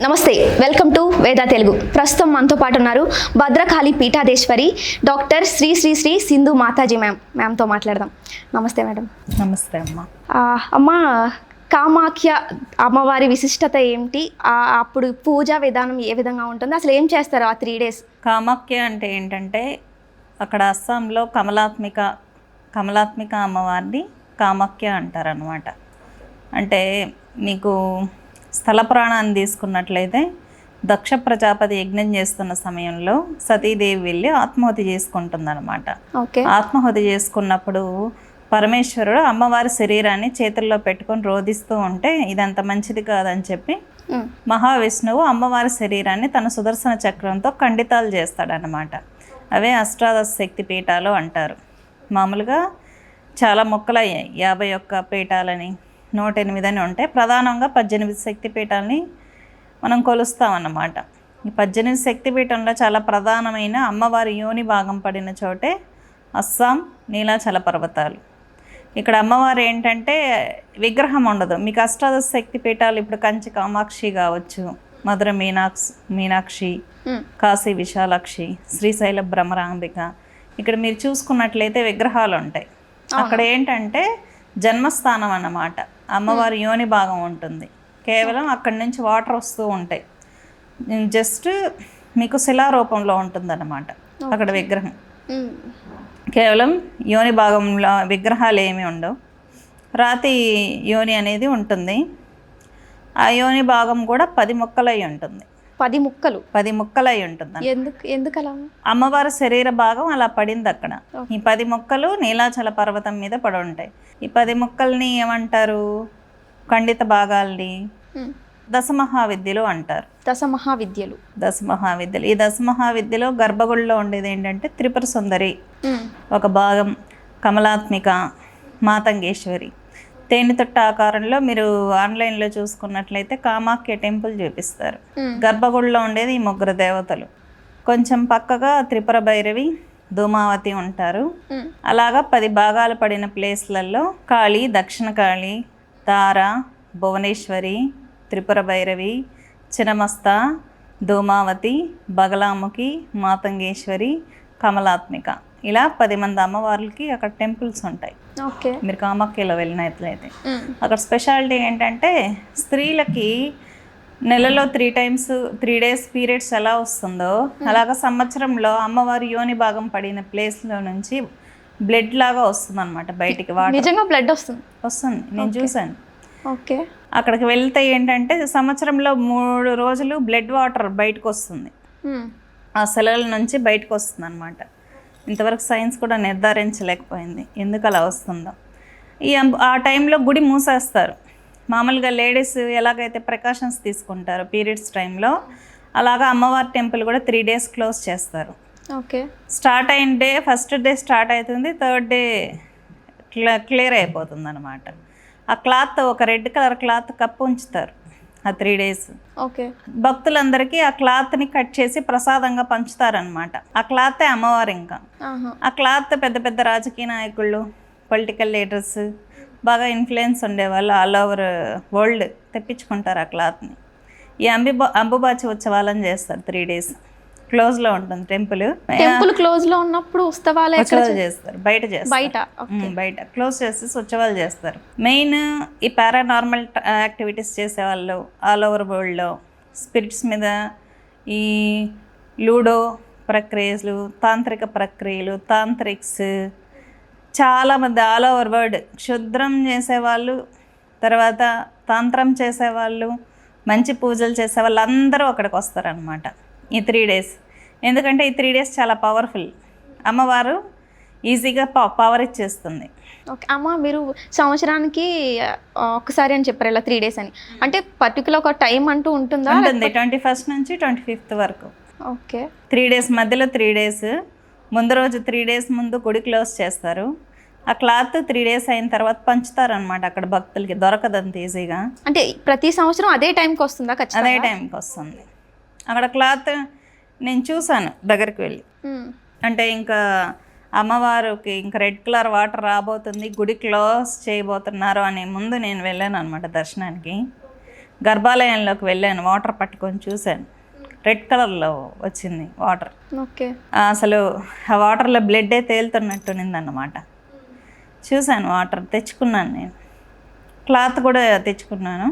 నమస్తే welcome to వేద తెలుగు. ప్రస్తుతం మనతో పాటు ఉన్నారు భద్రకాళి పీఠాధేశ్వరి డాక్టర్ శ్రీ శ్రీ శ్రీ సింధు మాతాజీ మ్యామ్. మ్యామ్తో మాట్లాడదాం. నమస్తే మేడం. నమస్తే అమ్మ. అమ్మ కామాఖ్య అమ్మవారి విశిష్టత ఏమిటి? ఆ, అప్పుడు పూజా విధానం ఏ విధంగా ఉంటుంది? అసలు ఏం చేస్తారు ఆ త్రీ డేస్? కామాఖ్య అంటే ఏంటంటే అక్కడ అస్సాంలో కమలాత్మిక కమలాత్మిక అమ్మవారిని కామాఖ్య అంటారనమాట అంటే మీకు స్థల ప్రాణాన్ని తీసుకున్నట్లయితే దక్ష ప్రజాపతి యజ్ఞం చేస్తున్న సమయంలో సతీదేవి వెళ్ళి ఆత్మహత్య చేసుకుంటుందన్నమాట. ఆత్మహత్య చేసుకున్నప్పుడు పరమేశ్వరుడు అమ్మవారి శరీరాన్ని చేతుల్లో పెట్టుకొని రోధిస్తూ ఉంటే ఇదంత మంచిది కాదని చెప్పి మహావిష్ణువు అమ్మవారి శరీరాన్ని తన సుదర్శన చక్రంతో ఖండితాలు చేస్తాడనమాట అవే అష్టాదశ శక్తి పీఠాలు అంటారు. మామూలుగా చాలా మొక్కలయ్యాయి. యాభై ఒక్క పీఠాలని నూట ఎనిమిది అని ఉంటాయి ప్రధానంగా పద్దెనిమిది శక్తి పీఠాలని మనం కొలుస్తామన్నమాట. ఈ పద్దెనిమిది శక్తి పీఠంలో చాలా ప్రధానమైన అమ్మవారి యోని భాగం పడిన చోటే అస్సాం నీలాచల పర్వతాలు. ఇక్కడ అమ్మవారు ఏంటంటే విగ్రహం ఉండదు. మీకు అష్టాదశ శక్తి పీఠాలు ఇప్పుడు కంచి కామాక్షి కావచ్చు మధుర మీనాక్షి మీనాక్షి కాశీ విశాలాక్షి శ్రీశైల భ్రమరాంబిక. ఇక్కడ మీరు చూసుకున్నట్లయితే విగ్రహాలు ఉంటాయి. అక్కడ ఏంటంటే జన్మస్థానం అన్నమాట. అమ్మవారి యోని భాగం ఉంటుంది. కేవలం అక్కడి నుంచి వాటర్ వస్తూ ఉంటాయి. జస్ట్ మీకు శిలారూపంలో ఉంటుందన్నమాట. అక్కడ విగ్రహం. కేవలం యోని భాగంలో విగ్రహాలు ఏమీ ఉండవు. రాతి యోని అనేది ఉంటుంది. ఆ యోని భాగం కూడా పది ముక్కలై ఉంటుంది. పది ముక్కలు. పది ముక్కలై ఉంటుంది ఎందుకు ఎందుకు అలా అమ్మవారి శరీర భాగం అలా పడింది అక్కడ. ఈ పది ముక్కలు నీలాచల పర్వతం మీద పడి ఉంటాయి. ఈ పది ముక్కల్ని ఏమంటారు? ఖండిత భాగాల్ని ఉమ్, దశమహావిద్యలు అంటారు. దశ మహావిద్యలు దశమహావిద్యలు. ఈ దశమహావిద్యలో గర్భగుడిలో ఉండేది ఏంటంటే త్రిపుర సుందరి. ఒక భాగం కమలాత్మిక మాతంగేశ్వరి. తేనెతొట్ట ఆకారంలో మీరు ఆన్లైన్లో చూసుకున్నట్లయితే కామాఖ్య టెంపుల్ చూపిస్తారు. గర్భగుడిలో ఉండేది ఈ ముగ్గురు దేవతలు. కొంచెం పక్కగా త్రిపుర భైరవి ధూమావతి ఉంటారు. అలాగా పది భాగాలు పడిన ప్లేస్లలో కాళి దక్షిణ కాళి తార భువనేశ్వరి త్రిపుర భైరవి చినమస్త ధూమావతి బగలాముఖి మాతంగేశ్వరి కమలాత్మిక. ఇలా పది మంది అమ్మవార్లకి అక్కడ టెంపుల్స్ ఉంటాయి. ఓకే. మీరు కామాఖ్యలో వెళ్ళినట్లయితే అక్కడ స్పెషాలిటీ ఏంటంటే స్త్రీలకి నెలలో three times three days periods ఎలా వస్తుందో అలాగ సంవత్సరంలో అమ్మవారి యోని భాగం పడిన ప్లేస్లో నుంచి బ్లడ్ లాగా వస్తుంది అనమాట బయటికి నిజంగా బ్లడ్ వస్తుంది. వస్తుంది. నేను చూశాను. ఓకే. అక్కడికి వెళ్తే ఏంటంటే సంవత్సరంలో మూడు రోజులు బ్లడ్ వాటర్ బయటకు వస్తుంది. ఆ సెలవుల నుంచి బయటకు వస్తుంది అనమాట ఇంతవరకు సైన్స్ కూడా నిర్ధారించలేకపోయింది. ఎందుకు అలా వస్తుందో. ఈ ఆ టైంలో గుడి మూసేస్తారు. మామూలుగా లేడీస్ ఎలాగైతే ప్రికాషన్స్ తీసుకుంటారో పీరియడ్స్ టైంలో అలాగా అమ్మవారి టెంపుల్ కూడా త్రీ డేస్ క్లోజ్ చేస్తారు. ఓకే. స్టార్ట్ అయిన డే ఫస్ట్ డే స్టార్ట్ అవుతుంది థర్డ్ డే క్లియర్ అయిపోతుంది అనమాట ఆ క్లాత్ ఒక రెడ్ కలర్ క్లాత్ కప్పు ఉంచుతారు. ఆ త్రీ డేస్. ఓకే. భక్తులందరికీ ఆ క్లాత్ని కట్ చేసి ప్రసాదంగా పంచుతారనమాట ఆ క్లాతే అమ్మవారు ఇంకా. ఆ క్లాత్ పెద్ద పెద్ద రాజకీయ నాయకుళ్ళు పొలిటికల్ లీడర్స్ బాగా ఇన్ఫ్లుయెన్స్ ఉండేవాళ్ళు ఆల్ ఓవర్ వరల్డ్ తెప్పించుకుంటారు ఆ క్లాత్ని. ఈ అంబి అంబుబాచి ఉత్సవాలను చేస్తారు త్రీ డేస్. క్లోజ్లో ఉంటుంది టెంపుల్ టెంపుల్ క్లోజ్లో ఉన్నప్పుడు ఉత్సవాలు చేస్తారు బయట చేస్తారు. బయట బయట. క్లోజ్ చేసేసి ఉత్సవాలు చేస్తారు. మెయిన్ ఈ పారానార్మల్ యాక్టివిటీస్ చేసేవాళ్ళు ఆల్ ఓవర్ వరల్డ్లో స్పిరిట్స్ మీద ఈ లూడో ప్రక్రియలు తాంత్రిక ప్రక్రియలు తాంత్రిక్స్ చాలామంది ఆల్ ఓవర్ వరల్డ్ క్షుద్రం చేసేవాళ్ళు తర్వాత తంత్రం చేసేవాళ్ళు మంచి పూజలు చేసేవాళ్ళు అందరూ అక్కడికి వస్తారనమాట ఈ త్రీ డేస్. ఎందుకంటే ఈ త్రీ డేస్ చాలా పవర్ఫుల్. అమ్మవారు ఈజీగా పవర్ ఇచ్చేస్తుంది. ఓకే. అమ్మ మీరు సంవత్సరానికి ఆ, ఒక్కసారి అని చెప్పారు ఇలా త్రీ డేస్ అని. అంటే పర్టికులర్ ఒక టైం అంటూ ఉంటుందా? ఉంటుంది. ట్వంటీ ఫస్ట్ నుంచి ట్వంటీ ఫిఫ్త్ వరకు. ఓకే. త్రీ డేస్ మధ్యలో త్రీ డేస్. ముందు రోజు త్రీ డేస్ ముందు గుడి క్లోజ్ చేస్తారు. ఆ క్లాత్ త్రీ డేస్ అయిన తర్వాత పంచుతారనమాట అక్కడ భక్తులకి. దొరకదు అంత ఈజీగా. అంటే ప్రతి సంవత్సరం అదే టైంకి వస్తుందా అదే టైంకి వస్తుంది. అక్కడ క్లాత్ నేను చూశాను దగ్గరికి వెళ్ళి. అంటే ఇంకా అమ్మవారికి ఇంకా రెడ్ కలర్ వాటర్ రాబోతుంది గుడి క్లోజ్ చేయబోతున్నారు అనే ముందు నేను వెళ్ళాను అనమాట దర్శనానికి. గర్భాలయంలోకి వెళ్ళాను వాటర్ పట్టుకొని చూశాను. రెడ్ కలర్లో వచ్చింది వాటర్. ఓకే. అసలు ఆ వాటర్లో బ్లడ్డే తేలుతున్నట్టు అన్నమాట చూశాను వాటర్ తెచ్చుకున్నాను నేను. క్లాత్ కూడా తెచ్చుకున్నాను.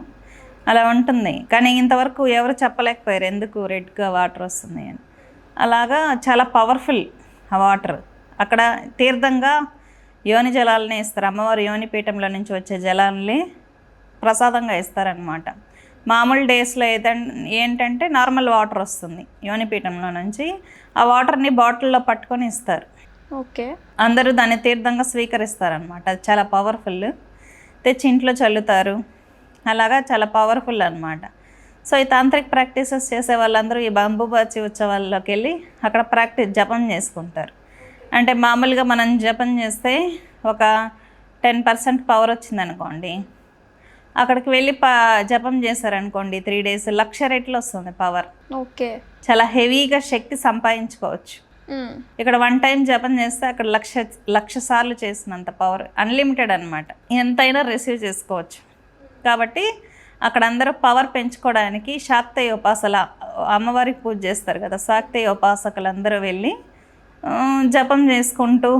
అలా ఉంటుంది. కానీ ఇంతవరకు ఎవరు చెప్పలేకపోయారు ఎందుకు రెడ్గా వాటర్ వస్తుంది అని. అలాగా చాలా పవర్ఫుల్ ఆ వాటర్. అక్కడ తీర్థంగా యోని జలాలనే ఇస్తారు. అమ్మవారి యోని పీఠంలో నుంచి వచ్చే జలాలని ప్రసాదంగా ఇస్తారనమాట మామూలు డేస్లో ఏదంటే ఏంటంటే నార్మల్ వాటర్ వస్తుంది యోనిపీఠంలో నుంచి. ఆ వాటర్ని బాటిల్లో పట్టుకొని ఇస్తారు. ఓకే. అందరూ దాన్ని తీర్థంగా స్వీకరిస్తారనమాట అది చాలా పవర్ఫుల్. తెచ్చి ఇంట్లో చల్లుతారు. అలాగా చాలా పవర్ఫుల్ అనమాట సో ఈ తాంత్రిక్ ప్రాక్టీసెస్ చేసే వాళ్ళందరూ ఈ బంబుబాచి ఉత్సవాల్లోకి వెళ్ళి అక్కడ ప్రాక్టీస్ జపం చేసుకుంటారు. అంటే మామూలుగా మనం జపం చేస్తే ఒక టెన్ పర్సెంట్ పవర్ వచ్చిందనుకోండి అక్కడికి వెళ్ళి ప జపం చేశారనుకోండి త్రీ డేస్ లక్ష రెట్లు వస్తుంది పవర్ ఓకే. చాలా హెవీగా శక్తి సంపాదించుకోవచ్చు. ఇక్కడ వన్ టైం జపం చేస్తే అక్కడ లక్ష లక్ష సార్లు చేసినంత పవర్ అన్లిమిటెడ్ అనమాట ఎంతైనా రిసీవ్ చేసుకోవచ్చు. కాబట్టి అక్కడ అందరూ పవర్ పెంచుకోవడానికి శాక్తేయ ఉపాసల అమ్మవారికి పూజ చేస్తారు కదా శాక్తేయ ఉపాసకులు అందరూ వెళ్ళి జపం చేసుకుంటూ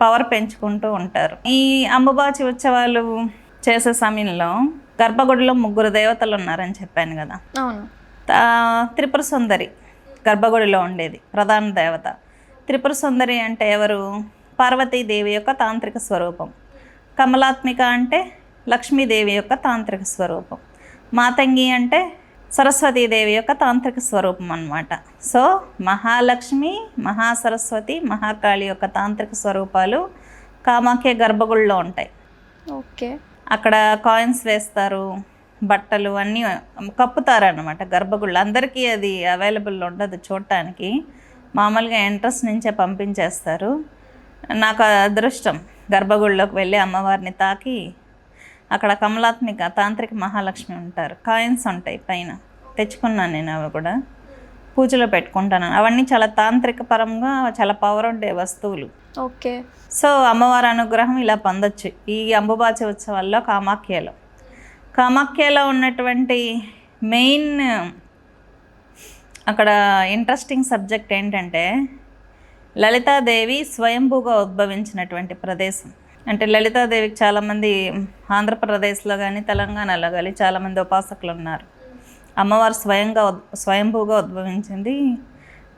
పవర్ పెంచుకుంటూ ఉంటారు. ఈ అంబుబాచి ఉత్సవాలు చేసే సమయంలో గర్భగుడిలో ముగ్గురు దేవతలు ఉన్నారని చెప్పాను కదా. అవును. త్రిపుర సుందరి గర్భగుడిలో ఉండేది ప్రధాన దేవత. త్రిపుర సుందరి అంటే ఎవరు? పార్వతీదేవి యొక్క తాంత్రిక స్వరూపం. కమలాత్మిక అంటే లక్ష్మీదేవి యొక్క తాంత్రిక స్వరూపం. మాతంగి అంటే సరస్వతీదేవి యొక్క తాంత్రిక స్వరూపం అన్నమాట. సో మహాలక్ష్మి మహాసరస్వతి మహాకాళి యొక్క తాంత్రిక స్వరూపాలు కామాఖ్య గర్భగుడిలో ఉంటాయి. ఓకే. అక్కడ కాయిన్స్ వేస్తారు బట్టలు అన్నీ కప్పుతారనమాట గర్భగుళ్ళు అందరికీ అది అవైలబుల్ ఉండదు చూడటానికి. మామూలుగా ఎంట్రన్స్ నుంచే పంపించేస్తారు. నాకు అదృష్టం గర్భగుడిలోకి వెళ్ళి అమ్మవారిని తాకి అక్కడ కమలాత్మిక తాంత్రిక మహాలక్ష్మి ఉంటారు. కాయిన్స్ ఉంటాయి పైన. తెచ్చుకున్నాను నేను అవి కూడా. పూజలో పెట్టుకుంటాను. అవన్నీ చాలా తాంత్రిక పరంగా చాలా పవర్ ఉండే వస్తువులు. ఓకే. సో అమ్మవారి అనుగ్రహం ఇలా పొందొచ్చు. ఈ అంబుబాచి ఉత్సవాల్లో కామాఖ్యలో. కామాఖ్యలో ఉన్నటువంటి మెయిన్ అక్కడ ఇంట్రెస్టింగ్ సబ్జెక్ట్ ఏంటంటే లలితాదేవి స్వయంభూగా ఉద్భవించినటువంటి ప్రదేశం. అంటే లలితాదేవికి చాలామంది ఆంధ్రప్రదేశ్లో కానీ తెలంగాణలో కానీ చాలామంది ఉపాసకులు ఉన్నారు అమ్మవారు స్వయంగా స్వయంభూగా ఉద్భవించింది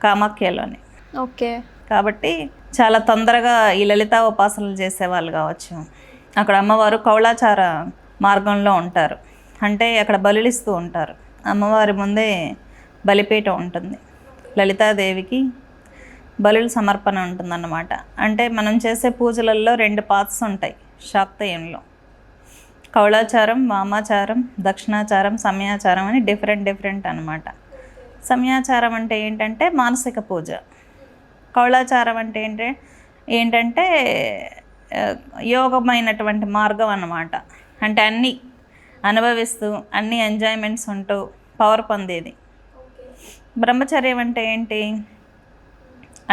కామాఖ్యలోనే. ఓకే. కాబట్టి చాలా తొందరగా ఈ లలిత ఉపాసనలు చేసేవాళ్ళు కావచ్చు. అక్కడ అమ్మవారు కౌళాచార మార్గంలో ఉంటారు. అంటే అక్కడ బలులిస్తూ ఉంటారు. అమ్మవారి ముందే బలిపీఠం ఉంటుంది. లలితాదేవికి బలుల సమర్పణ ఉంటుందన్నమాట. అంటే మనం చేసే పూజలలో రెండు పాత్స్ ఉంటాయి శాక్తయంలో. కౌళాచారం వామాచారం దక్షిణాచారం సమయాచారం అని డిఫరెంట్ డిఫరెంట్ అన్నమాట. సమయాచారం అంటే ఏంటంటే మానసిక పూజ. కౌళాచారం అంటే ఏంటి ఏంటంటే ఆ, యోగమైనటువంటి మార్గం అన్నమాట. అంటే అన్నీ అనుభవిస్తూ అన్ని ఎంజాయ్మెంట్స్ ఉంటూ పవర్ పొందేది. బ్రహ్మచర్యం అంటే ఏంటి?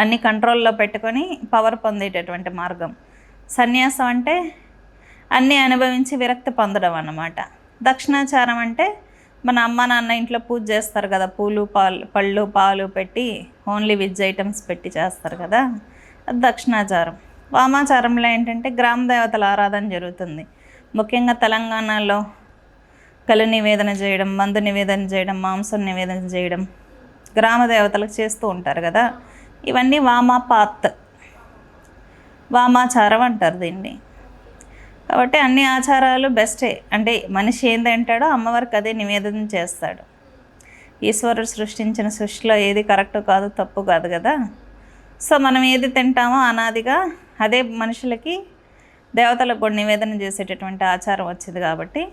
అన్ని కంట్రోల్లో పెట్టుకొని పవర్ పొందేటటువంటి మార్గం. సన్యాసం అంటే అన్నీ అనుభవించి విరక్తి పొందడం అన్నమాట. దక్షిణాచారం అంటే మన అమ్మ నాన్న ఇంట్లో పూజ చేస్తారు కదా పూలు పాలు పళ్ళు పాలు పెట్టి ఓన్లీ వెజ్ ఐటమ్స్ పెట్టి చేస్తారు కదా అది దక్షిణాచారం. వామాచారంలో ఏంటంటే గ్రామ దేవతల ఆరాధన జరుగుతుంది. ముఖ్యంగా తెలంగాణలో కలు నివేదన చేయడం మందు నివేదన చేయడం మాంసం నివేదన చేయడం గ్రామ దేవతలకు చేస్తూ ఉంటారు కదా. ఇవన్నీ వామాపాత్. వామాచారం అంటారు దీన్ని. కాబట్టి అన్ని ఆచారాలు బెస్టే. అంటే మనిషి ఏం తింటాడో అమ్మవారికి అదే నివేదన చేస్తాడు. ఈశ్వరుడు సృష్టించిన సృష్టిలో ఏది కరెక్ట్ కాదు తప్పు కాదు కదా. సో మనం ఏది తింటామో అనాదిగా అదే మనుషులకి దేవతలకు కూడా నివేదన చేసేటటువంటి ఆచారం వచ్చింది కాబట్టి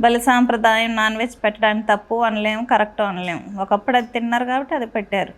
బలి సాంప్రదాయం నాన్ వెజ్ పెట్టడానికి తప్పు అనలేము కరెక్ట్ అనలేము. ఒకప్పుడు అది తిన్నారు కాబట్టి అది పెట్టారు.